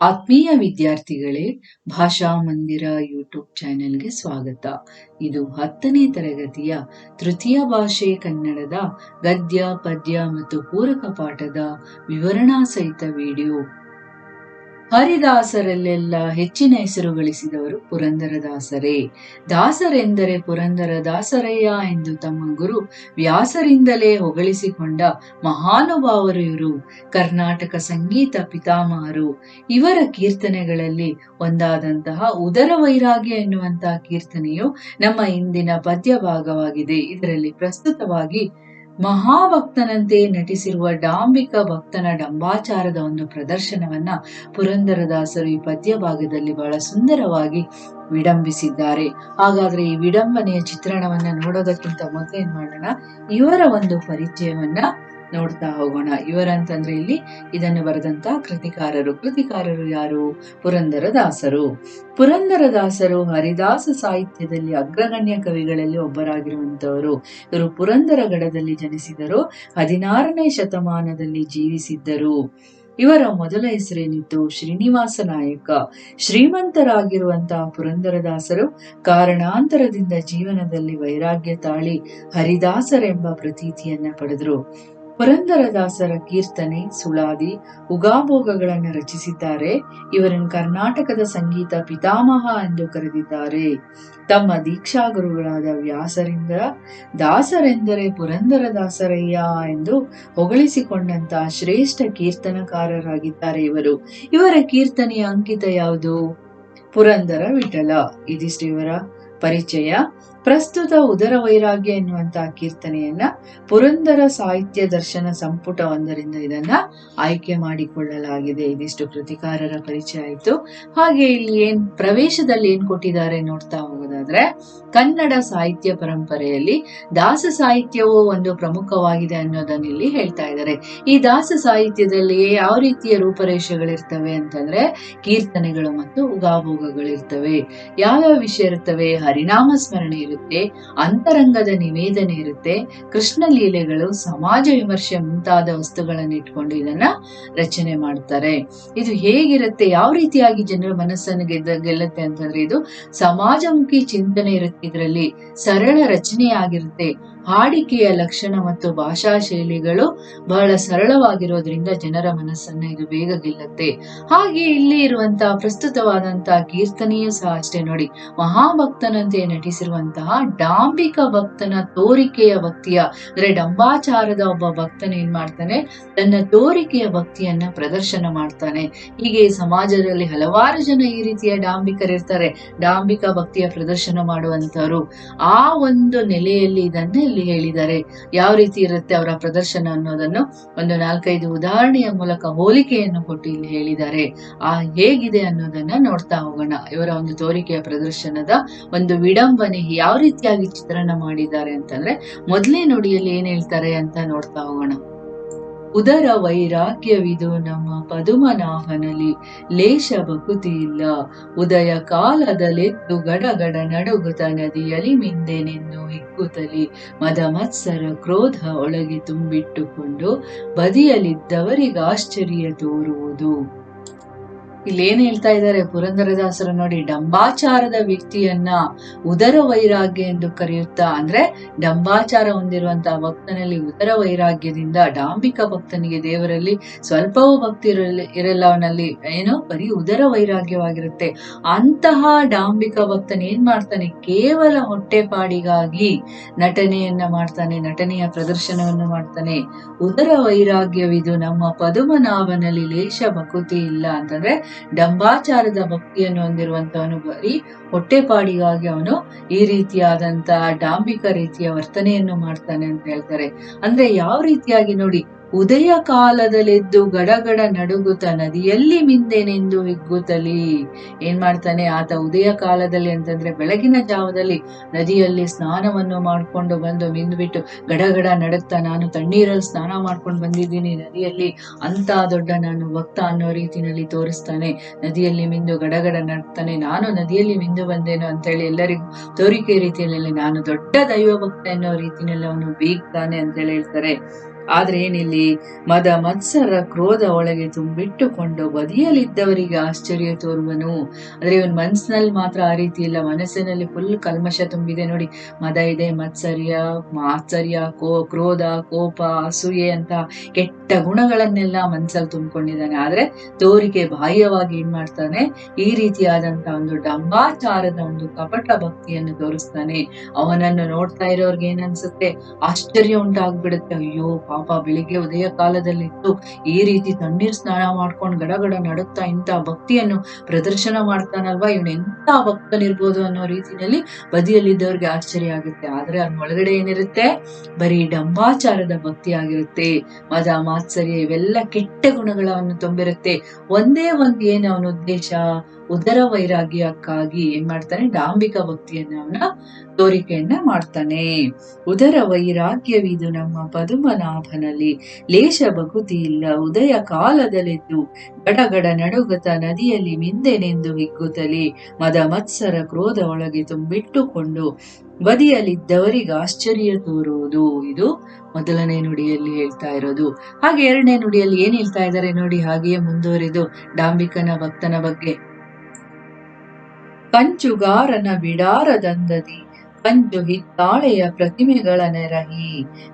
ಆತ್ಮೀಯ ವಿದ್ಯಾರ್ಥಿಗಳೇ, ಭಾಷಾ ಮಂದಿರ ಯೂಟ್ಯೂಬ್ ಚಾನೆಲ್ಗೆ ಸ್ವಾಗತ. ಇದು ಹತ್ತನೇ ತರಗತಿಯ ತೃತೀಯ ಭಾಷೆ ಕನ್ನಡದ ಗದ್ಯ, ಪದ್ಯ ಮತ್ತು ಪೂರಕ ಪಾಠದ ವಿವರಣಾ ಸಹಿತ ವಿಡಿಯೋ. ಹರಿದಾಸರಲ್ಲೆಲ್ಲ ಹೆಚ್ಚಿನ ಹೆಸರು ಗಳಿಸಿದವರು ಪುರಂದರದಾಸರೇ. ದಾಸರೆಂದರೆ ಪುರಂದರ ದಾಸರಯ್ಯ ಎಂದು ತಮ್ಮ ಗುರು ವ್ಯಾಸರಿಂದಲೇ ಹೊಗಳಿಸಿಕೊಂಡ ಮಹಾನುಭಾವರು ಇವರು ಕರ್ನಾಟಕ ಸಂಗೀತ ಪಿತಾಮಹರು. ಇವರ ಕೀರ್ತನೆಗಳಲ್ಲಿ ಒಂದಾದಂತಹ ಉದರ ವೈರಾಗ್ಯ ಎನ್ನುವಂತಹ ಕೀರ್ತನೆಯು ನಮ್ಮ ಇಂದಿನ ಪದ್ಯ ಭಾಗವಾಗಿದೆ ಇದರಲ್ಲಿ ಪ್ರಸ್ತುತವಾಗಿ ಮಹಾಭಕ್ತನಂತೆ ನಟಿಸಿರುವ ಡಾಂಬಿಕ ಭಕ್ತನ ಡಂಬಾಚಾರದ ಒಂದು ಪ್ರದರ್ಶನವನ್ನ ಪುರಂದರದಾಸರು ಈ ಪದ್ಯ ಭಾಗದಲ್ಲಿ ಬಹಳ ಸುಂದರವಾಗಿ ವಿಡಂಬಿಸಿದ್ದಾರೆ. ಹಾಗಾದ್ರೆ ಈ ವಿಡಂಬನೆಯ ಚಿತ್ರಣವನ್ನ ನೋಡೋದಕ್ಕಿಂತ ಮೊದಲು ಏನ್ ಮಾಡೋಣ? ಇವರ ಒಂದು ಪರಿಚಯವನ್ನ ನೋಡ್ತಾ ಹೋಗೋಣ. ಇವರಂತಂದ್ರೆ ಇಲ್ಲಿ ಇದನ್ನು ಬರೆದಂತ ಕೃತಿಕಾರರು. ಕೃತಿಕಾರರು ಯಾರು? ಪುರಂದರದಾಸರು ಪುರಂದರದಾಸರು ಹರಿದಾಸ ಸಾಹಿತ್ಯದಲ್ಲಿ ಅಗ್ರಗಣ್ಯ ಕವಿಗಳಲ್ಲಿ ಒಬ್ಬರಾಗಿರುವಂತವರು. ಇವರು ಪುರಂದರಗಡದಲ್ಲಿ ಜನಿಸಿದರು. ಹದಿನಾರನೇ ಶತಮಾನದಲ್ಲಿ ಜೀವಿಸಿದ್ದರು. ಇವರ ಮೊದಲ ಹೆಸರೇನಿತ್ತು? ಶ್ರೀನಿವಾಸ ನಾಯಕ. ಶ್ರೀಮಂತರಾಗಿರುವಂತಹ ಪುರಂದರದಾಸರು ಕಾರಣಾಂತರದಿಂದ ಜೀವನದಲ್ಲಿ ವೈರಾಗ್ಯ ತಾಳಿ ಹರಿದಾಸರೆಂಬ ಪ್ರತೀತಿಯನ್ನ ಪಡೆದರು. ಪುರಂದರದಾಸರ ಕೀರ್ತನೆ ಸುಳಾದಿ ಉಗಾಭೋಗಗಳನ್ನು ರಚಿಸಿದ್ದಾರೆ. ಇವರನ್ನು ಕರ್ನಾಟಕದ ಸಂಗೀತ ಪಿತಾಮಹ ಎಂದು ಕರೆದಿದ್ದಾರೆ. ತಮ್ಮ ದೀಕ್ಷಾಗುರುಗಳಾದ ವ್ಯಾಸರಿಂದ ದಾಸರೆಂದರೆ ಪುರಂದರದಾಸರಯ್ಯ ಎಂದು ಹೊಗಳಿಸಿಕೊಂಡಂತಹ ಶ್ರೇಷ್ಠ ಕೀರ್ತನಕಾರರಾಗಿದ್ದಾರೆ ಇವರು. ಇವರ ಕೀರ್ತನೆಯ ಅಂಕಿತ ಯಾವುದು? ಪುರಂದರ ವಿಠಲ. ಇದಿಷ್ಟು ಇವರ ಪರಿಚಯ. ಪ್ರಸ್ತುತ ಉದರ ವೈರಾಗ್ಯ ಎನ್ನುವಂತಹ ಕೀರ್ತನೆಯನ್ನ ಪುರಂದರ ಸಾಹಿತ್ಯ ದರ್ಶನ ಸಂಪುಟ ಒಂದರಿಂದ ಇದನ್ನ ಆಯ್ಕೆ ಮಾಡಿಕೊಳ್ಳಲಾಗಿದೆ. ಇದಿಷ್ಟು ಕೃತಿಕಾರರ ಪರಿಚಯ ಆಯಿತು. ಹಾಗೆ ಇಲ್ಲಿ ಏನ್ ಪ್ರವೇಶದಲ್ಲಿ ಏನ್ ಕೊಟ್ಟಿದ್ದಾರೆ ನೋಡ್ತಾ ಹೋಗೋದಾದ್ರೆ, ಕನ್ನಡ ಸಾಹಿತ್ಯ ಪರಂಪರೆಯಲ್ಲಿ ದಾಸ ಸಾಹಿತ್ಯವು ಒಂದು ಪ್ರಮುಖವಾಗಿದೆ ಅನ್ನೋದನ್ನ ಇಲ್ಲಿ ಹೇಳ್ತಾ ಇದ್ದಾರೆ. ಈ ದಾಸ ಸಾಹಿತ್ಯದಲ್ಲಿ ಯಾವ ರೀತಿಯ ರೂಪರೇಷೆಗಳಿರ್ತವೆ ಅಂತಂದ್ರೆ, ಕೀರ್ತನೆಗಳು ಮತ್ತು ಉಗಾಭೋಗಗಳಿರ್ತವೆ. ಯಾವ್ಯಾವ ವಿಷಯ ಇರ್ತವೆ? ಹರಿನಾಮ ಸ್ಮರಣೆ ಇರುತ್ತೆ ಅಂತರಂಗದ ನಿವೇದನೆ ಇರುತ್ತೆ, ಕೃಷ್ಣ ಲೀಲೆಗಳು ಸಮಾಜ ವಿಮರ್ಶೆ ಮುಂತಾದ ವಸ್ತುಗಳನ್ನು ಇಟ್ಕೊಂಡು ಇದನ್ನ ರಚನೆ ಮಾಡ್ತಾರೆ. ಇದು ಹೇಗಿರುತ್ತೆ, ಯಾವ ರೀತಿಯಾಗಿ ಜನರ ಮನಸ್ಸನ್ನು ಗೆದ್ದ, ಗೆಲ್ಲುತ್ತೆ ಅಂತಂದ್ರೆ ಇದು ಸಮಾಜಮುಖಿ ಚಿಂತನೆ ಇರುತ್ತೆ ಇದರಲ್ಲಿ ಸರಳ ರಚನೆಯಾಗಿರುತ್ತೆ. ಹಾಡಿಕೆಯ ಲಕ್ಷಣ ಮತ್ತು ಭಾಷಾ ಶೈಲಿಗಳು ಬಹಳ ಸರಳವಾಗಿರೋದ್ರಿಂದ ಜನರ ಮನಸ್ಸನ್ನ ಇದು ಬೇಗ ಗೆಲ್ಲುತ್ತೆ. ಹಾಗೆ ಇಲ್ಲಿ ಇರುವಂತಹ ಪ್ರಸ್ತುತವಾದಂತಹ ಕೀರ್ತನೆಯೂ ಸಹ ಅಷ್ಟೇ ನೋಡಿ. ಮಹಾಭಕ್ತನಂತೆ ನಟಿಸಿರುವಂತಹ ಡಾಂಬಿಕ ಭಕ್ತನ ತೋರಿಕೆಯ ಭಕ್ತಿಯ, ಅಂದ್ರೆ ಡಂಬಾಚಾರದ ಒಬ್ಬ ಭಕ್ತನ ಏನ್ ಮಾಡ್ತಾನೆ? ತನ್ನ ತೋರಿಕೆಯ ಭಕ್ತಿಯನ್ನ ಪ್ರದರ್ಶನ ಮಾಡ್ತಾನೆ. ಹೀಗೆ ಸಮಾಜದಲ್ಲಿ ಹಲವಾರು ಜನ ಈ ರೀತಿಯ ಡಾಂಬಿಕರಿರ್ತಾರೆ. ಡಾಂಬಿಕ ಭಕ್ತಿಯ ಪ್ರದರ್ಶನ ಮಾಡುವಂತವರು ಆ ಒಂದು ನೆಲೆಯಲ್ಲಿ ಇದನ್ನ ಇಲ್ಲಿ ಹೇಳಿದ್ದಾರೆ. ಯಾವ ರೀತಿ ಇರುತ್ತೆ ಅವರ ಪ್ರದರ್ಶನ ಅನ್ನೋದನ್ನು ಒಂದು ನಾಲ್ಕೈದು ಉದಾಹರಣೆಯ ಮೂಲಕ ಹೋಲಿಕೆಯನ್ನು ಕೊಟ್ಟು ಇಲ್ಲಿ ಹೇಳಿದ್ದಾರೆ. ಆ ಹೇಗಿದೆ ಅನ್ನೋದನ್ನ ನೋಡ್ತಾ ಹೋಗೋಣ. ಇವರ ಒಂದು ತೋರಿಕೆಯ ಪ್ರದರ್ಶನದ ಒಂದು ವಿಡಂಬನೆ ಯಾವ ರೀತಿಯಾಗಿ ಚಿತ್ರಣ ಮಾಡಿದ್ದಾರೆ ಅಂತಂದ್ರೆ ಮೊದಲೇ ನುಡಿಯಲ್ಲಿ ಏನ್ ಹೇಳ್ತಾರೆ ಅಂತ ನೋಡ್ತಾ ಹೋಗೋಣ. ಉದರ ವೈರಾಗ್ಯವಿದು ನಮ್ಮ ಪದುಮನಾಭನಲ್ಲಿ ಲೇಷ ಬಕುತಿ ಇಲ್ಲ. ಉದಯ ಕಾಲದಲೆದ್ದು ಗಡಗಡ ನಡುಗುತ ನದಿಯಲಿ ಮಿಂದೆನೆನ್ನು ಹಿಗ್ಗುತ್ತಲಿ ಮದ ಮತ್ಸರ ಕ್ರೋಧ ಒಳಗೆ ತುಂಬಿಟ್ಟುಕೊಂಡು ಬದಿಯಲ್ಲಿದ್ದವರಿಗೆ ಆಶ್ಚರ್ಯ ತೋರುವುದು. ಇಲ್ಲಿ ಏನ್ ಹೇಳ್ತಾ ಇದ್ದಾರೆ? ಪುರಂದರದಾಸರು ನೋಡಿ, ಡಂಬಾಚಾರದ ವ್ಯಕ್ತಿಯನ್ನ ಉದರ ವೈರಾಗ್ಯ ಎಂದು ಕರೆಯುತ್ತಾ, ಅಂದ್ರೆ ಡಂಬಾಚಾರ ಹೊಂದಿರುವಂತಹ ಭಕ್ತನಲ್ಲಿ ಉದರ ವೈರಾಗ್ಯದಿಂದ ಡಾಂಬಿಕ ಭಕ್ತನಿಗೆ ದೇವರಲ್ಲಿ ಸ್ವಲ್ಪವೂ ಭಕ್ತಿ ಇರಲ್ಲ, ಅವನಲ್ಲಿ ಏನೋ ಬರೀ ಉದರ ವೈರಾಗ್ಯವಾಗಿರುತ್ತೆ. ಅಂತಹ ಡಾಂಬಿಕ ಭಕ್ತನ ಏನ್ ಮಾಡ್ತಾನೆ? ಕೇವಲ ಹೊಟ್ಟೆಪಾಡಿಗಾಗಿ ನಟನೆಯನ್ನ ಮಾಡ್ತಾನೆ, ನಟನೆಯ ಪ್ರದರ್ಶನವನ್ನು ಮಾಡ್ತಾನೆ. ಉದರ ವೈರಾಗ್ಯವಿದು ನಮ್ಮ ಪದುಮನಾಭನಲ್ಲಿ ಲೇಷ ಭಕುತಿ ಇಲ್ಲ ಅಂತಂದ್ರೆ ಡಂಬಾಚಾರದ ಭಕ್ತಿಯನ್ನು ಹೊಂದಿರುವಂತವನು ಬರೀ ಹೊಟ್ಟೆಪಾಡಿಗಾಗಿ ಅವನು ಈ ರೀತಿಯಾದಂತಹ ಡಾಂಬಿಕ ರೀತಿಯ ವರ್ತನೆಯನ್ನು ಮಾಡ್ತಾನೆ ಅಂತ ಹೇಳ್ತಾರೆ. ಅಂದ್ರೆ ಯಾವ ರೀತಿಯಾಗಿ ನೋಡಿ ಉದಯ ಕಾಲದಲೆದ್ದು ಗಡಗಡ ನಡುಗುತ್ತ ನದಿಯಲ್ಲಿ ಮಿಂದೆನೆಂದು ಹಿಗ್ಗುತ್ತಲಿ. ಏನ್ ಮಾಡ್ತಾನೆ? ಆತ ಉದಯ ಕಾಲದಲ್ಲಿ ಅಂತಂದ್ರೆ ಬೆಳಗಿನ ಜಾವದಲ್ಲಿ ನದಿಯಲ್ಲಿ ಸ್ನಾನವನ್ನು ಮಾಡ್ಕೊಂಡು ಬಂದು ಮಿಂದ್ಬಿಟ್ಟು ಗಡಗಡ ನಡುಗ್ತಾ ನಾನು ತಣ್ಣೀರಲ್ಲಿ ಸ್ನಾನ ಮಾಡ್ಕೊಂಡು ಬಂದಿದ್ದೀನಿ. ನದಿಯಲ್ಲಿ ಅಂತ ದೊಡ್ಡ ನಾನು ಭಕ್ತ ಅನ್ನೋ ರೀತಿನಲ್ಲಿ ತೋರಿಸ್ತಾನೆ. ನದಿಯಲ್ಲಿ ಮಿಂದು ಗಡಗಡ ನಡ್ತಾನೆ. ನಾನು ನದಿಯಲ್ಲಿ ಮಿಂದು ಬಂದೇನು ಅಂತೇಳಿ ಎಲ್ಲರಿಗೂ ತೋರಿಕೆ ರೀತಿಯಲ್ಲಿ ನಾನು ದೊಡ್ಡ ದೈವ ಭಕ್ತ ಅನ್ನೋ ರೀತಿಯಲ್ಲಿ ಅವನು ಬೀಗ್ತಾನೆ ಅಂತೇಳಿ ಹೇಳ್ತಾರೆ. ಆದ್ರೆ ಏನಿಲ್ಲಿ, ಮದ ಮತ್ಸರ ಕ್ರೋಧ ಒಳಗೆ ತುಂಬಿಟ್ಟುಕೊಂಡು ಬದಿಯಲ್ಲಿದ್ದವರಿಗೆ ಆಶ್ಚರ್ಯ ತೋರುವನು. ಅಂದ್ರೆ ಇವನ್ ಮನ್ಸಿನಲ್ಲಿ ಮಾತ್ರ ಆ ರೀತಿ ಇಲ್ಲ. ಮನಸ್ಸಿನಲ್ಲಿ ಫುಲ್ ಕಲ್ಮಶ ತುಂಬಿದೆ ನೋಡಿ. ಮದ ಇದೆ, ಮತ್ಸರ್ಯ ಆಶ್ಚರ್ಯ ಕೋ, ಕ್ರೋಧ, ಕೋಪ, ಅಸೂಯೆ ಅಂತ ಕೆಟ್ಟ ಗುಣಗಳನ್ನೆಲ್ಲ ಮನ್ಸಲ್ಲಿ ತುಂಬಿಕೊಂಡಿದ್ದಾನೆ. ಆದ್ರೆ ತೋರಿಕೆ ಬಾಹ್ಯವಾಗಿ ಏನ್ ಮಾಡ್ತಾನೆ? ಈ ರೀತಿಯಾದಂತ ಒಂದು ಡಂಬಾಚಾರದ ಒಂದು ಕಪಟ ಭಕ್ತಿಯನ್ನು ತೋರಿಸ್ತಾನೆ. ಅವನನ್ನು ನೋಡ್ತಾ ಇರೋರ್ಗೆ ಏನ್ ಅನ್ಸುತ್ತೆ? ಆಶ್ಚರ್ಯ ಉಂಟಾಗ್ಬಿಡುತ್ತೆ. ಅಯ್ಯೋ ಪಾಪ ಬೆಳಿಗ್ಗೆ ಉದಯ ಕಾಲದಲ್ಲಿತ್ತು. ಈ ರೀತಿ ತಣ್ಣೀರ್ ಸ್ನಾನ ಮಾಡ್ಕೊಂಡು ಗಡಗಡ ನಡುತ್ತಾ ಇಂಥ ಭಕ್ತಿಯನ್ನು ಪ್ರದರ್ಶನ ಮಾಡ್ತಾನಲ್ವಾ? ಇವನು ಎಂತ ಭಕ್ತನಿರ್ಬೋದು ಅನ್ನೋ ರೀತಿಯಲ್ಲಿ ಬದಿಯಲ್ಲಿದ್ದವ್ರಿಗೆ ಆಶ್ಚರ್ಯ ಆಗುತ್ತೆ. ಆದ್ರೆ ಅವ್ನ ಒಳಗಡೆ ಏನಿರುತ್ತೆ? ಬರೀ ಡಂಬಾಚಾರದ ಭಕ್ತಿ ಆಗಿರುತ್ತೆ ಮದ, ಮಾತ್ಸರ್ಯ ಇವೆಲ್ಲ ಕೆಟ್ಟ ಗುಣಗಳನ್ನು ತುಂಬಿರುತ್ತೆ. ಒಂದೇ ಒಂದು ಏನು ಅವನ ಉದ್ದೇಶ? ಉದರ ವೈರಾಗ್ಯಕ್ಕಾಗಿ ಏನ್ ಮಾಡ್ತಾನೆ? ಡಾಂಬಿಕ ಭಕ್ತಿಯನ್ನ ಅವನ ತೋರಿಕೆಯನ್ನ ಮಾಡ್ತಾನೆ. ಉದರ ವೈರಾಗ್ಯವಿದು ನಮ್ಮ ಪದುಮನಾಭನಲ್ಲಿ. ಲೇಷ ಬಗುತಿ ಇಲ್ಲ. ಉದಯ ಕಾಲದಲ್ಲಿದ್ದು ಗಡಗಡ ನಡುಗುತ್ತ ನದಿಯಲ್ಲಿ ಮಿಂದೆನೆಂದು ಹಿಗ್ಗುತ್ತಲೇ ಮದ ಮತ್ಸರ ಕ್ರೋಧ ಒಳಗೆ ತುಂಬಿಟ್ಟುಕೊಂಡು ಬದಿಯಲ್ಲಿದ್ದವರಿಗೆ ಆಶ್ಚರ್ಯ ತೋರುವುದು. ಇದು ಮೊದಲನೇ ನುಡಿಯಲ್ಲಿ ಹೇಳ್ತಾ ಇರೋದು. ಹಾಗೆ ಎರಡನೇ ನುಡಿಯಲ್ಲಿ ಏನ್ ಹೇಳ್ತಾ ಇದ್ದಾರೆ ನೋಡಿ, ಹಾಗೆಯೇ ಮುಂದುವರಿದು ಡಾಂಬಿಕನ ಭಕ್ತನ ಬಗ್ಗೆ. ಕಂಚುಗಾರನ ಬಿಡಾರದಂದದಿ. ಕಂಚು ಹಿತ್ತಾಳೆಯ ಪ್ರತಿಮೆಗಳ ನೆರಹಿ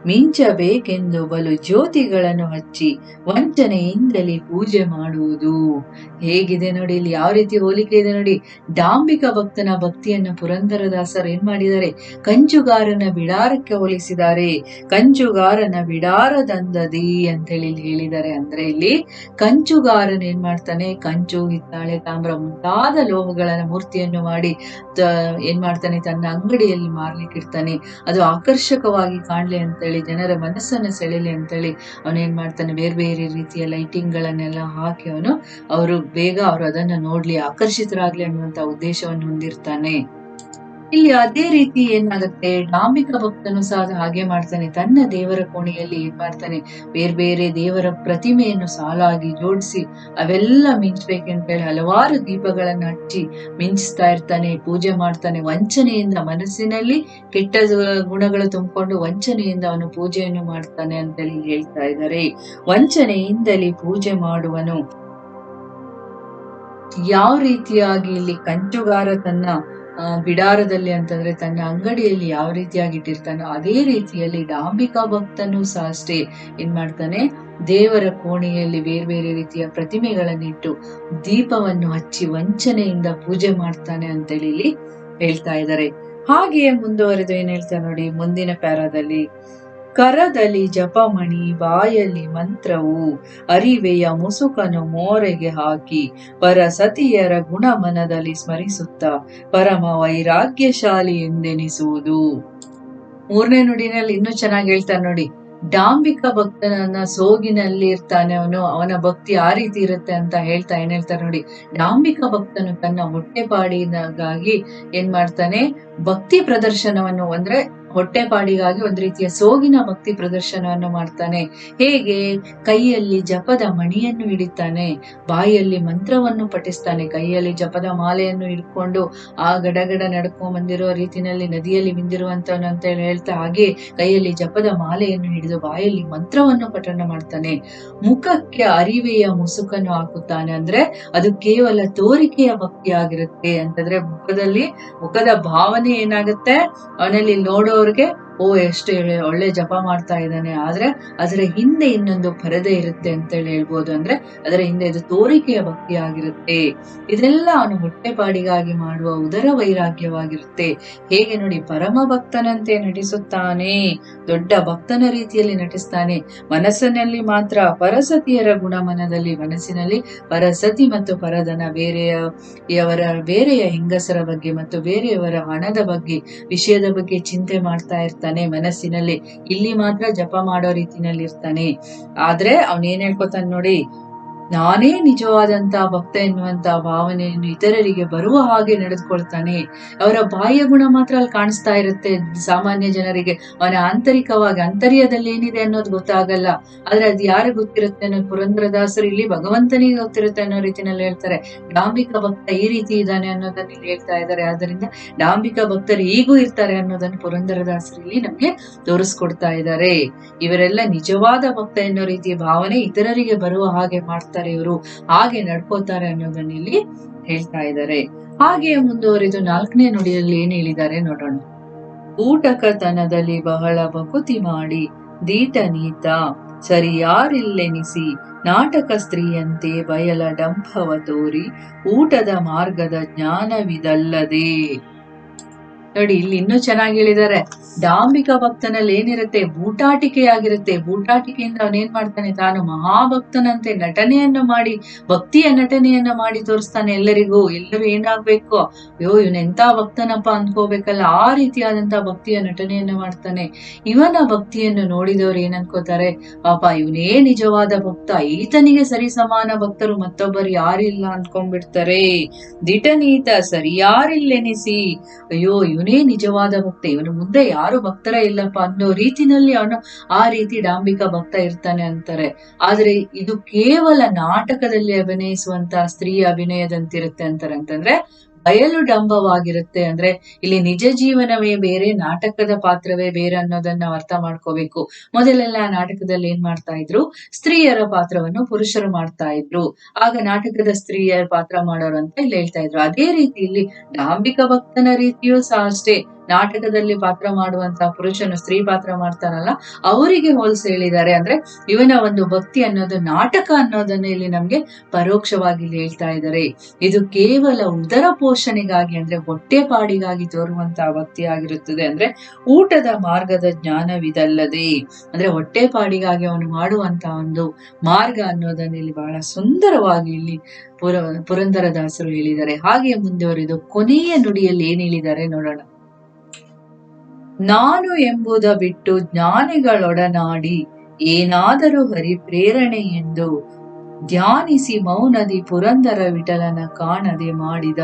ಮಿಂಚಬೇಕೆಂದು ಬಲು ಜ್ಯೋತಿಗಳನ್ನು ಹಚ್ಚಿ ವಂಚನೆಯಿಂದಲೇ ಪೂಜೆ ಮಾಡುವುದು. ಹೇಗಿದೆ ನೋಡಿ ಇಲ್ಲಿ ಯಾವ ರೀತಿ ಹೋಲಿಕೆ ಇದೆ ನೋಡಿ. ಡಾಂಬಿಕ ಭಕ್ತನ ಭಕ್ತಿಯನ್ನ ಪುರಂದರದಾಸರು ಏನ್ ಮಾಡಿದ್ದಾರೆ? ಕಂಚುಗಾರನ ಬಿಡಾರಕ್ಕೆ ಹೋಲಿಸಿದ್ದಾರೆ. ಕಂಚುಗಾರನ ಬಿಡಾರದಂದದಿ ಅಂತೇಳಿ ಇಲ್ಲಿ ಹೇಳಿದ್ದಾರೆ. ಅಂದ್ರೆ ಇಲ್ಲಿ ಕಂಚುಗಾರನ ಏನ್ ಮಾಡ್ತಾನೆ? ಕಂಚು ಹಿತ್ತಾಳೆ ತಾಮ್ರ ಮುಂತಾದ ಲೋಹಗಳನ್ನ ಮೂರ್ತಿಯನ್ನು ಮಾಡಿ ಏನ್ ಮಾಡ್ತಾನೆ? ತನ್ನ ಅಂಗಡಿಯಲ್ಲಿ ಮಾರ್ಲಿಕ್ಕೆ ಇರ್ತಾನೆ ಅದು ಆಕರ್ಷಕವಾಗಿ ಕಾಣ್ಲಿ ಅಂತೇಳಿ, ಜನರ ಮನಸ್ಸನ್ನ ಸೆಳೆಲಿ ಅಂತೇಳಿ ಅವನೇನ್ ಮಾಡ್ತಾನೆ, ಬೇರೆ ಬೇರೆ ರೀತಿಯ ಲೈಟಿಂಗ್ ಗಳನ್ನೆಲ್ಲ ಹಾಕಿ ಅವನು, ಅವರು ಬೇಗ ಅವರು ಅದನ್ನ ನೋಡ್ಲಿ, ಆಕರ್ಷಿತರಾಗ್ಲಿ ಅನ್ನುವಂತ ಉದ್ದೇಶವನ್ನು ಹೊಂದಿರ್ತಾನೆ. ಇಲ್ಲಿ ಅದೇ ರೀತಿ ಏನಾಗುತ್ತೆ? ಡಾಂಬಿಕ ಭಕ್ತನು ಸಹ ಹಾಗೆ ಮಾಡ್ತಾನೆ. ತನ್ನ ದೇವರ ಕೋಣೆಯಲ್ಲಿ ಏನ್ ಮಾಡ್ತಾನೆ? ಬೇರೆ ಬೇರೆ ದೇವರ ಪ್ರತಿಮೆಯನ್ನು ಸಾಲಾಗಿ ಜೋಡಿಸಿ ಅವೆಲ್ಲ ಮಿಂಚ್ಬೇಕಂತೇಳಿ ಹಲವಾರು ದೀಪಗಳನ್ನ ಹಚ್ಚಿ ಮಿಂಚಿಸ್ತಾ ಇರ್ತಾನೆ, ಪೂಜೆ ಮಾಡ್ತಾನೆ. ವಂಚನೆಯಿಂದ ಮನಸ್ಸಿನಲ್ಲಿ ಕೆಟ್ಟ ಗುಣಗಳು ತುಂಬಿಕೊಂಡು ವಂಚನೆಯಿಂದ ಅವನು ಪೂಜೆಯನ್ನು ಮಾಡ್ತಾನೆ ಅಂತೇಳಿ ಹೇಳ್ತಾ ಇದ್ದಾರೆ. ವಂಚನೆಯಿಂದಲೇ ಪೂಜೆ ಮಾಡುವನು. ಯಾವ ರೀತಿಯಾಗಿ ಇಲ್ಲಿ ಕಂಚುಗಾರ ತನ್ನ ಬಿಡಾರದಲ್ಲಿ ಅಂತಂದ್ರೆ ತನ್ನ ಅಂಗಡಿಯಲ್ಲಿ ಯಾವ ರೀತಿಯಾಗಿ ಇಟ್ಟಿರ್ತಾನೋ ಅದೇ ರೀತಿಯಲ್ಲಿ ಡಾಂಬಿಕಾ ಭಕ್ತನು ಸಹ ಅಷ್ಟೇ ಏನ್ ಮಾಡ್ತಾನೆ, ದೇವರ ಕೋಣೆಯಲ್ಲಿ ಬೇರೆ ಬೇರೆ ರೀತಿಯ ಪ್ರತಿಮೆಗಳನ್ನಿಟ್ಟು ದೀಪವನ್ನು ಹಚ್ಚಿ ವಂಚನೆಯಿಂದ ಪೂಜೆ ಮಾಡ್ತಾನೆ ಅಂತೇಳಿ ಇಲ್ಲಿ ಹೇಳ್ತಾ ಇದ್ದಾರೆ. ಹಾಗೆಯೇ ಮುಂದುವರೆದು ಏನ್ ಹೇಳ್ತಾರೆ ನೋಡಿ, ಮುಂದಿನ ಪ್ಯಾರಾದಲ್ಲಿ ಕರದಲ್ಲಿ ಜಪಮಣಿ ಬಾಯಲ್ಲಿ ಮಂತ್ರವು, ಅರಿವೆಯ ಮುಸುಕನು ಮೋರೆಗೆ ಹಾಕಿ, ಪರಸತಿಯರ ಗುಣಮನದಲ್ಲಿ ಸ್ಮರಿಸುತ್ತ, ಪರಮ ವೈರಾಗ್ಯಶಾಲಿ ಎಂದೆನಿಸುವುದು. ಮೂರನೇ ನುಡಿನಲ್ಲಿ ಇನ್ನೂ ಚೆನ್ನಾಗಿ ಹೇಳ್ತಾನೆ ನೋಡಿ. ಡಾಂಬಿಕ ಭಕ್ತನನ್ನ ಸೋಗಿನಲ್ಲಿ ಇರ್ತಾನೆ ಅವನು, ಅವನ ಭಕ್ತಿ ಆ ರೀತಿ ಇರುತ್ತೆ ಅಂತ ಹೇಳ್ತಾ ಏನ್ ಹೇಳ್ತಾರೆ ನೋಡಿ. ಡಾಂಬಿಕ ಭಕ್ತನು ತನ್ನ ಹೊಟ್ಟೆಪಾಡಿಗಾಗಿ ಏನ್ ಮಾಡ್ತಾನೆ? ಭಕ್ತಿ ಪ್ರದರ್ಶನವನ್ನು ಅಂದ್ರೆ ಹೊಟ್ಟೆಪಾಡಿಗಾಗಿ ಒಂದ್ ರೀತಿಯ ಸೋಗಿನ ಭಕ್ತಿ ಪ್ರದರ್ಶನವನ್ನು ಮಾಡ್ತಾನೆ. ಹೇಗೆ? ಕೈಯಲ್ಲಿ ಜಪದ ಮಣಿಯನ್ನು ಹಿಡಿತಾನೆ. ಬಾಯಲ್ಲಿ ಮಂತ್ರವನ್ನು ಪಠಿಸ್ತಾನೆ. ಕೈಯಲ್ಲಿ ಜಪದ ಮಾಲೆಯನ್ನು ಹಿಡ್ಕೊಂಡು ಆ ಗಡಗಡ ನಡ್ಕೊಂಡ್ ಬಂದಿರೋ ರೀತಿನಲ್ಲಿ ನದಿಯಲ್ಲಿ ಬಿಂದಿರುವಂತವನು ಅಂತ ಹೇಳಿ ಹೇಳ್ತಾ ಹಾಗೆ ಕೈಯಲ್ಲಿ ಜಪದ ಮಾಲೆಯನ್ನು ಹಿಡಿದು ಬಾಯಲ್ಲಿ ಮಂತ್ರವನ್ನು ಪಠಣ ಮಾಡ್ತಾನೆ. ಮುಖಕ್ಕೆ ಅರಿವೆಯ ಮುಸುಕನ್ನು ಹಾಕುತ್ತಾನೆ ಅಂದ್ರೆ ಅದು ಕೇವಲ ತೋರಿಕೆಯ ಭಕ್ತಿ ಆಗಿರುತ್ತೆ ಅಂತಂದ್ರೆ ಮುಖದಲ್ಲಿ ಮುಖದ ಭಾವನೆ ಏನಾಗುತ್ತೆ? ಅವನಲ್ಲಿ otorgue ಓ, ಎಷ್ಟು ಒಳ್ಳೆ- ಜಪ ಮಾಡ್ತಾ ಇದ್ದಾನೆ, ಆದ್ರೆ ಅದರ ಹಿಂದೆ ಇನ್ನೊಂದು ಪರದೆ ಇರುತ್ತೆ ಅಂತೇಳಿ ಹೇಳ್ಬೋದು ಅಂದ್ರೆ ಅದರ ಹಿಂದೆ ಇದು ತೋರಿಕೆಯ ಭಕ್ತಿ ಆಗಿರುತ್ತೆ. ಇದೆಲ್ಲ ಅವನು ಹೊಟ್ಟೆಪಾಡಿಗಾಗಿ ಮಾಡುವ ಉದರ ವೈರಾಗ್ಯವಾಗಿರುತ್ತೆ. ಹೇಗೆ ನೋಡಿ ಪರಮ ಭಕ್ತನಂತೆ ನಟಿಸುತ್ತಾನೆ, ದೊಡ್ಡ ಭಕ್ತನ ರೀತಿಯಲ್ಲಿ ನಟಿಸ್ತಾನೆ. ಮನಸ್ಸಿನಲ್ಲಿ ಮಾತ್ರ ಪರಸತಿಯರ ಗುಣಮನದಲ್ಲಿ, ಮನಸ್ಸಿನಲ್ಲಿ ಪರಸತಿ ಮತ್ತು ಪರದನ ಬೇರೆಯವರ ಬೇರೆಯ ಹೆಂಗಸರ ಬಗ್ಗೆ ಮತ್ತು ಬೇರೆಯವರ ಹಣದ ಬಗ್ಗೆ, ವಿಷಯದ ಬಗ್ಗೆ ಚಿಂತೆ ಮಾಡ್ತಾ ಇರ್ತಾನೆ ಮನಸ್ಸಿನಲ್ಲಿ. ಇಲ್ಲಿ ಮಾತ್ರ ಜಪ ಮಾಡೋ ರೀತಿನಲ್ಲಿ ಇರ್ತಾನೆ ಆದ್ರೆ ಅವನೇನ್ ಏನ್ ಹೇಳ್ಕೊತಾನೆ ನೋಡಿ ನಾನೇ ನಿಜವಾದಂತ ಭಕ್ತ ಎನ್ನುವಂತ ಭಾವನೆಯನ್ನು ಇತರರಿಗೆ ಬರುವ ಹಾಗೆ ನಡೆದುಕೊಳ್ತಾನೆ. ಅವರ ಬಾಹ್ಯ ಗುಣ ಮಾತ್ರ ಅಲ್ಲಿ ಕಾಣಿಸ್ತಾ ಇರುತ್ತೆ. ಸಾಮಾನ್ಯ ಜನರಿಗೆ ಅವನ ಆಂತರಿಕವಾಗಿ ಅಂತರ್ಯದಲ್ಲಿ ಏನಿದೆ ಅನ್ನೋದು ಗೊತ್ತಾಗಲ್ಲ. ಆದ್ರೆ ಅದು ಯಾರಿಗೆ ಗೊತ್ತಿರುತ್ತೆ ಅನ್ನೋದು ಪುರಂದ್ರದಾಸರು ಇಲ್ಲಿ ಭಗವಂತನಿಗೆ ಗೊತ್ತಿರುತ್ತೆ ಅನ್ನೋ ರೀತಿನಲ್ಲಿ ಹೇಳ್ತಾರೆ. ಡಾಂಬಿಕ ಭಕ್ತ ಈ ರೀತಿ ಇದ್ದಾನೆ ಅನ್ನೋದನ್ನ ಇಲ್ಲಿ ಹೇಳ್ತಾ ಇದ್ದಾರೆ. ಆದ್ದರಿಂದ ಡಾಂಬಿಕ ಭಕ್ತರು ಈಗೂ ಇರ್ತಾರೆ ಅನ್ನೋದನ್ನು ಪುರಂದರದಾಸರು ಇಲ್ಲಿ ನಮ್ಗೆ ತೋರಿಸ್ಕೊಡ್ತಾ ಇದ್ದಾರೆ. ಇವರೆಲ್ಲ ನಿಜವಾದ ಭಕ್ತ ಎನ್ನೋ ರೀತಿಯ ಭಾವನೆ ಇತರರಿಗೆ ಬರುವ ಹಾಗೆ ಮಾಡ್ತಾರೆ ಇವರು, ಹಾಗೆ ನಡ್ಕೋತಾರೆ ಅನ್ನೋದನ್ನ ಇಲ್ಲಿ ಹೇಳ್ತಾ ಇದ್ದಾರೆ ಹಾಗೆ ಮುಂದುವರಿದು ನಾಲ್ಕನೇ ನುಡಿಯಲ್ಲಿ ಏನ್ ಹೇಳಿದ್ದಾರೆ ನೋಡೋಣ. ಊಟಕತನದಲ್ಲಿ ಬಹಳ ಬಕುತಿ ಮಾಡಿ, ದೀಟ ನೀತ, ಸರಿಯಾರಿಲ್ಲೆನಿಸಿ, ನಾಟಕ ಸ್ತ್ರೀಯಂತೆ ಬಯಲ ಡಂಭವ ತೋರಿ, ಊಟದ ಮಾರ್ಗದ ಜ್ಞಾನವಿದಲ್ಲದೆ. ನೋಡಿ, ಇಲ್ಲಿ ಇನ್ನೂ ಚೆನ್ನಾಗಿ ಹೇಳಿದ್ದಾರೆ. ಡಾಂಬಿಕ ಭಕ್ತನಲ್ಲಿ ಏನಿರುತ್ತೆ? ಬೂಟಾಟಿಕೆಯಾಗಿರುತ್ತೆ. ಬೂಟಾಟಿಕೆಯಿಂದ ಅವನೇನ್ ಮಾಡ್ತಾನೆ? ತಾನು ಮಹಾಭಕ್ತನಂತೆ ನಟನೆಯನ್ನ ಮಾಡಿ, ಭಕ್ತಿಯ ನಟನೆಯನ್ನ ಮಾಡಿ ತೋರಿಸ್ತಾನೆ ಎಲ್ಲರಿಗೂ. ಎಲ್ಲರೂ ಏನಾಗ್ಬೇಕು? ಅಯ್ಯೋ, ಇವನ್ ಎಂತ ಭಕ್ತನಪ್ಪ ಅನ್ಕೋಬೇಕಲ್ಲ ಆ ರೀತಿಯಾದಂತ ಭಕ್ತಿಯ ನಟನೆಯನ್ನ ಮಾಡ್ತಾನೆ. ಇವನ ಭಕ್ತಿಯನ್ನು ನೋಡಿದವರು ಏನ್ ಅನ್ಕೋತಾರೆ? ಪಾಪ, ಇವನೇ ನಿಜವಾದ ಭಕ್ತ. ಈತನಿಗೆ ಸರಿ ಸಮಾನ ಭಕ್ತರು ಮತ್ತೊಬ್ಬರು ಯಾರಿಲ್ಲ ಅನ್ಕೊಂಡ್ಬಿಡ್ತಾರೆ ದಿಟನೀತ, ಸರಿಯಾರಿಲ್ಲೆನಿಸಿ. ಅಯ್ಯೋ, ಇವನೇ ನಿಜವಾದ ಭಕ್ತ. ಇವನು ಮುಂದೆ ಯಾರು ಭಕ್ತರ ಇಲ್ಲಪ್ಪ ಅನ್ನೋ ರೀತಿನಲ್ಲಿ ಅವನು ಆ ರೀತಿ ಡಾಂಬಿಕ ಭಕ್ತ ಇರ್ತಾನೆ ಅಂತಾರೆ. ಆದ್ರೆ ಇದು ಕೇವಲ ನಾಟಕದಲ್ಲಿ ಅಭಿನಯಿಸುವಂತ ಸ್ತ್ರೀ ಅಭಿನಯದಂತಿರುತ್ತೆ ಅಂತಾರೆ. ಅಂತಂದ್ರೆ ಬಯಲು ಡಂಬವಾಗಿರುತ್ತೆ ಅಂದ್ರೆ ಇಲ್ಲಿ ನಿಜ ಜೀವನವೇ ಬೇರೆ, ನಾಟಕದ ಪಾತ್ರವೇ ಬೇರೆ ಅನ್ನೋದನ್ನ ಅರ್ಥ ಮಾಡ್ಕೋಬೇಕು. ಮೊದಲೆಲ್ಲ ನಾಟಕದಲ್ಲಿ ಏನ್ ಮಾಡ್ತಾ ಇದ್ರು? ಸ್ತ್ರೀಯರ ಪಾತ್ರವನ್ನು ಪುರುಷರು ಮಾಡ್ತಾ ಇದ್ರು. ಆಗ ನಾಟಕದ ಸ್ತ್ರೀಯರ ಪಾತ್ರ ಮಾಡೋರು ಅಂತ ಇಲ್ಲಿ ಹೇಳ್ತಾ ಇದ್ರು. ಅದೇ ರೀತಿ ಇಲ್ಲಿ ಡಾಂಬಿಕ ಭಕ್ತನ ರೀತಿಯೂ ಸಹ ಅಷ್ಟೇ. ನಾಟಕದಲ್ಲಿ ಪಾತ್ರ ಮಾಡುವಂತ ಪುರುಷನು ಸ್ತ್ರೀ ಪಾತ್ರ ಮಾಡ್ತಾರಲ್ಲ ಅವರಿಗೆ ಹೋಲಿಸಿ ಹೇಳಿದ್ದಾರೆ ಅಂದ್ರೆ ಇವನ ಒಂದು ಭಕ್ತಿ ಅನ್ನೋದು, ನಾಟಕ ಅನ್ನೋದನ್ನ ಇಲ್ಲಿ ನಮ್ಗೆ ಪರೋಕ್ಷವಾಗಿ ಇಲ್ಲಿ ಹೇಳ್ತಾ ಇದ್ದಾರೆ. ಇದು ಕೇವಲ ಉದರ ಪೋಷಣೆಗಾಗಿ ಅಂದ್ರೆ ಹೊಟ್ಟೆಪಾಡಿಗಾಗಿ ತೋರುವಂತಹ ಭಕ್ತಿ ಆಗಿರುತ್ತದೆ. ಅಂದ್ರೆ ಊಟದ ಮಾರ್ಗದ ಜ್ಞಾನವಿದಲ್ಲದೆ, ಅಂದ್ರೆ ಹೊಟ್ಟೆಪಾಡಿಗಾಗಿ ಅವನು ಮಾಡುವಂತಹ ಒಂದು ಮಾರ್ಗ ಅನ್ನೋದನ್ನ ಇಲ್ಲಿ ಬಹಳ ಸುಂದರವಾಗಿ ಇಲ್ಲಿ ಪುರ ಪುರಂದರದಾಸರು ಹೇಳಿದ್ದಾರೆ. ಹಾಗೆ ಮುಂದುವರಿದು ಕೊನೆಯ ನುಡಿಯಲ್ಲಿ ಏನ್ ಹೇಳಿದ್ದಾರೆ ನೋಡೋಣ. ನಾನು ಎಂಬುದ ಬಿಟ್ಟು ಜ್ಞಾನಿಗಳೊಡನಾಡಿ ಏನಾದರೂ ಹರಿ ಪ್ರೇರಣೆ ಎಂದು ಧ್ಯಾನಿಸಿ ಮೌನದಿ ಪುರಂದರ ವಿಠಲನ ಕಾಣದೆ ಮಾಡಿದ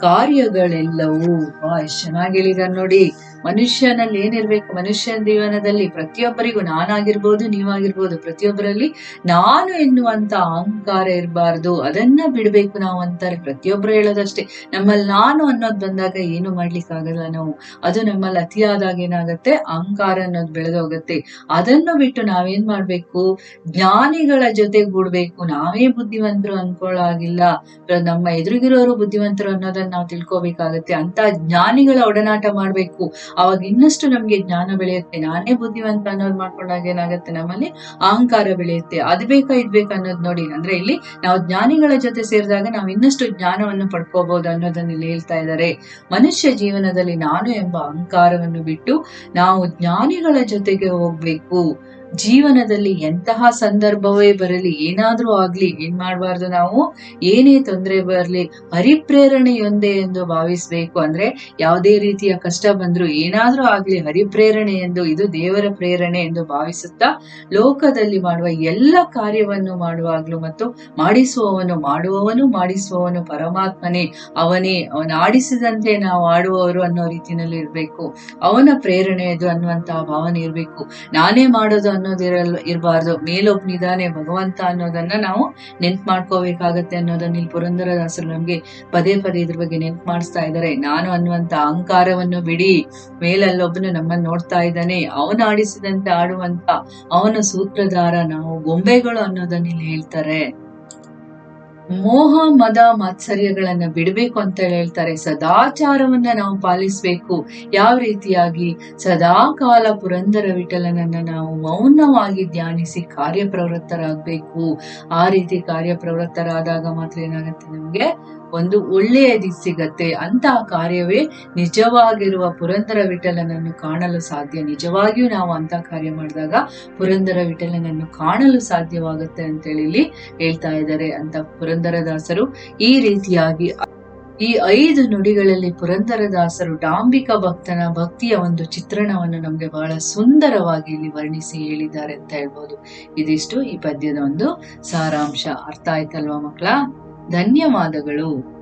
ಕಾರ್ಯಗಳೆಲ್ಲವೂ ಎಷ್ಟು ಚೆನ್ನಾಗಿ ಹೇಳಿದ ನೋಡಿ. ಮನುಷ್ಯನಲ್ಲಿ ಏನಿರ್ಬೇಕು ಮನುಷ್ಯ ಜೀವನದಲ್ಲಿ ಪ್ರತಿಯೊಬ್ಬರಿಗೂ ನಾನಾಗಿರ್ಬೋದು, ನೀವಾಗಿರ್ಬೋದು, ಪ್ರತಿಯೊಬ್ಬರಲ್ಲಿ ನಾನು ಎನ್ನುವಂತ ಅಹಂಕಾರ ಇರಬಾರ್ದು, ಅದನ್ನ ಬಿಡ್ಬೇಕು ನಾವು ಅಂತಾರೆ. ಪ್ರತಿಯೊಬ್ಬರು ಹೇಳೋದಷ್ಟೇ, ನಮ್ಮಲ್ಲಿ ನಾನು ಅನ್ನೋದು ಬಂದಾಗ ಏನು ಮಾಡ್ಲಿಕ್ಕೆ ಆಗಲ್ಲ ನಾವು. ಅದು ನಮ್ಮಲ್ಲಿ ಅತಿಯಾದಾಗ ಏನಾಗತ್ತೆ, ಅಹಂಕಾರ ಅನ್ನೋದು ಬೆಳೆದೋಗತ್ತೆ. ಅದನ್ನು ಬಿಟ್ಟು ನಾವೇನ್ ಮಾಡ್ಬೇಕು? ಜ್ಞಾನಿಗಳ ಜೊತೆಗೂಡ್ಬೇಕು ನಾವೇ ಬುದ್ಧಿವಂತರು ಅನ್ಕೊಳ್ಳಾಗಿಲ್ಲ ನಮ್ಮ ಎದುರಿಗಿರೋರು ಬುದ್ಧಿವಂತರು ಅನ್ನೋದನ್ನ ನಾವು ತಿಳ್ಕೊಬೇಕಾಗತ್ತೆ. ಅಂತ ಜ್ಞಾನಿಗಳ ಒಡನಾಟ ಮಾಡ್ಬೇಕು. ಅವಾಗ ಇನ್ನಷ್ಟು ನಮ್ಗೆ ಜ್ಞಾನ ಬೆಳೆಯುತ್ತೆ. ನಾನೇ ಬುದ್ಧಿವಂತ ಅನ್ನೋದು ಮಾಡ್ಕೊಂಡಾಗ ಏನಾಗುತ್ತೆ ನಮ್ಮಲ್ಲಿ? ಅಹಂಕಾರ ಬೆಳೆಯುತ್ತೆ. ಅದ್ ಬೇಕಾ, ಇದ್ ಬೇಕಾ ಅನ್ನೋದು ನೋಡಿ. ಅಂದ್ರೆ ಇಲ್ಲಿ ನಾವು ಜ್ಞಾನಿಗಳ ಜೊತೆ ಸೇರಿದಾಗ ನಾವು ಇನ್ನಷ್ಟು ಜ್ಞಾನವನ್ನು ಪಡ್ಕೋಬಹುದು ಅನ್ನೋದನ್ನ ಇಲ್ಲಿ ಹೇಳ್ತಾ ಇದ್ದಾರೆ ಮನುಷ್ಯ ಜೀವನದಲ್ಲಿ ನಾನು ಎಂಬ ಅಹಂಕಾರವನ್ನು ಬಿಟ್ಟು ನಾವು ಜ್ಞಾನಿಗಳ ಜೊತೆಗೆ ಹೋಗ್ಬೇಕು. ಜೀವನದಲ್ಲಿ ಎಂತಹ ಸಂದರ್ಭವೇ ಬರಲಿ, ಏನಾದ್ರೂ ಆಗ್ಲಿ, ಏನ್ ಮಾಡಬಾರ್ದು ನಾವು? ಏನೇ ತೊಂದರೆ ಬರಲಿ, ಹರಿಪ್ರೇರಣೆಯೊಂದೇ ಎಂದು ಭಾವಿಸ್ಬೇಕು. ಅಂದ್ರೆ ಯಾವುದೇ ರೀತಿಯ ಕಷ್ಟ ಬಂದ್ರು ಏನಾದ್ರೂ ಆಗ್ಲಿ, ಹರಿಪ್ರೇರಣೆ ಎಂದು, ಇದು ದೇವರ ಪ್ರೇರಣೆ ಎಂದು ಭಾವಿಸುತ್ತಾ, ಲೋಕದಲ್ಲಿ ಮಾಡುವ ಎಲ್ಲ ಕಾರ್ಯವನ್ನು ಮಾಡುವಾಗ್ಲೂ ಮತ್ತು ಮಾಡಿಸುವವನು ಮಾಡುವವನು, ಮಾಡಿಸುವವನು ಪರಮಾತ್ಮನೇ, ಅವನೇ, ಅವನ ಆಡಿಸಿದಂತೆ ನಾವು ಆಡುವವರು ಅನ್ನೋ ರೀತಿಯಲ್ಲಿ ಇರ್ಬೇಕು ಅವನ ಪ್ರೇರಣೆ ಅದು ಅನ್ನುವಂತಹ ಭಾವನೆ ಇರ್ಬೇಕು. ನಾನೇ ಮಾಡೋದು ಅನ್ನೋದಿರಲ್ ಇರಬಾರ್ದು. ಮೇಲೊಬ್ನಿದಾನೆ ಭಗವಂತ ಅನ್ನೋದನ್ನ ನಾವು ನೆನ್ಪ್ ಮಾಡ್ಕೋಬೇಕಾಗತ್ತೆ ಅನ್ನೋದನ್ನ ಇಲ್ಲಿ ಪುರಂದರದಾಸರು ನಮ್ಗೆ ಪದೇ ಪದೇ ಇದ್ರ ಬಗ್ಗೆ ನೆನ್ಪು ಮಾಡಿಸ್ತಾ ಇದ್ದಾರೆ ನಾನು ಅನ್ನುವಂತ ಅಹಂಕಾರವನ್ನು ಬಿಡಿ. ಮೇಲಲ್ಲೊಬ್ನು ನಮ್ಮನ್ನ ನೋಡ್ತಾ ಇದ್ದಾನೆ. ಅವನು ಆಡಿಸಿದಂತೆ ಆಡುವಂತ ಅವನ ಸೂತ್ರಧಾರ ನಾವು ಗೊಂಬೆಗಳು ಅನ್ನೋದನ್ನ ಇಲ್ಲಿ ಹೇಳ್ತಾರೆ. ಮೋಹ ಮದ ಮಾತ್ಸರ್ಯಗಳನ್ನ ಬಿಡಬೇಕು ಅಂತ ಹೇಳ್ತಾರೆ. ಸದಾಚಾರವನ್ನ ನಾವು ಪಾಲಿಸ್ಬೇಕು. ಯಾವ ರೀತಿಯಾಗಿ? ಸದಾ ಕಾಲ ಪುರಂದರ ವಿಠಲನನ್ನ ನಾವು ಮೌನವಾಗಿ ಧ್ಯಾನಿಸಿ ಕಾರ್ಯಪ್ರವೃತ್ತರಾಗಬೇಕು. ಆ ರೀತಿ ಕಾರ್ಯಪ್ರವೃತ್ತರಾದಾಗ ಮಾತ್ರ ಏನಾಗುತ್ತೆ ನಮ್ಗೆ? ಒಂದು ಒಳ್ಳೆಯ ದಿಸ್ ಸಿಗತ್ತೆ ಅಂತಹ ಕಾರ್ಯವೇ ನಿಜವಾಗಿರುವ ಪುರಂದರ ವಿಠಲನನ್ನು ಕಾಣಲು ಸಾಧ್ಯ. ನಿಜವಾಗಿಯೂ ನಾವು ಅಂತ ಕಾರ್ಯ ಮಾಡಿದಾಗ ಪುರಂದರ ವಿಠಲನನ್ನು ಕಾಣಲು ಸಾಧ್ಯವಾಗುತ್ತೆ ಅಂತೇಳಿ ಇಲ್ಲಿ ಹೇಳ್ತಾ ಇದ್ದಾರೆ ಅಂತ ಪುರಂದರದಾಸರು ಈ ರೀತಿಯಾಗಿ ಈ ಐದು ನುಡಿಗಳಲ್ಲಿ ಪುರಂದರದಾಸರು ಡಾಂಬಿಕ ಭಕ್ತನ ಭಕ್ತಿಯ ಒಂದು ಚಿತ್ರಣವನ್ನು ನಮ್ಗೆ ಬಹಳ ಸುಂದರವಾಗಿ ಇಲ್ಲಿ ವರ್ಣಿಸಿ ಹೇಳಿದ್ದಾರೆ ಅಂತ ಹೇಳ್ಬೋದು. ಇದಿಷ್ಟು ಈ ಪದ್ಯದ ಒಂದು ಸಾರಾಂಶ. ಅರ್ಥ ಆಯ್ತಲ್ವಾ ಮಕ್ಕಳ? ಧನ್ಯವಾದಗಳು.